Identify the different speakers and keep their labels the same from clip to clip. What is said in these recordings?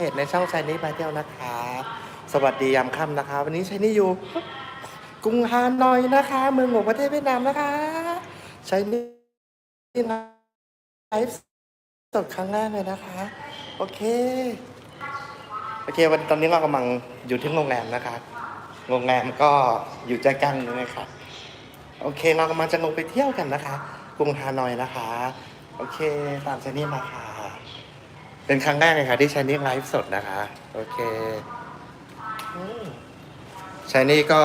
Speaker 1: เพจในช่องชายนี้มาเที่ยวนะคะสวัสดียามค่ำนะคะ วันนี้ชายนี่อยู่กรุงฮานอยนะคะ เมืองหลวงประเทศเวียดนามนะคะชายนี่ไลฟ์สดครั้งแรกเลยนะคะ โอเค โอเค วันตอนนี้เรากำลังอยู่ที่โรงแรมนะคะ โรงแรมก็อยู่ใจกลางเลยนะคะโอเค เรากำลังจะลงไปเที่ยวกันนะคะ กรุงฮานอยนะคะ โอเค ตามชายนี่มาค่ะ เป็นครั้งแรกเลยค่ะที่ชายนี่ไลฟ์สดนะคะ โอเคชายนี่ก็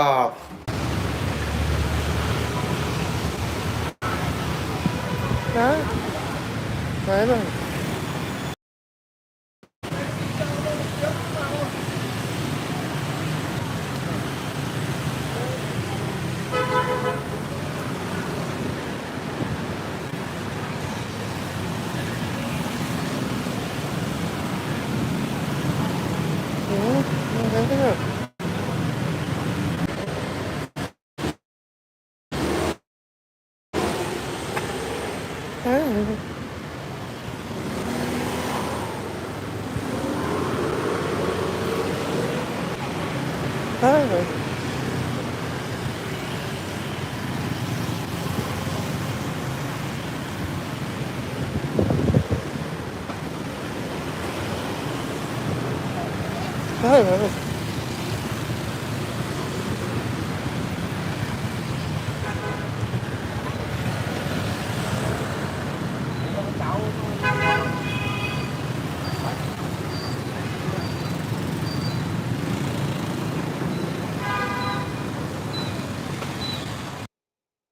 Speaker 1: นะไหนบ้างยโอ้ ยไหน はいはい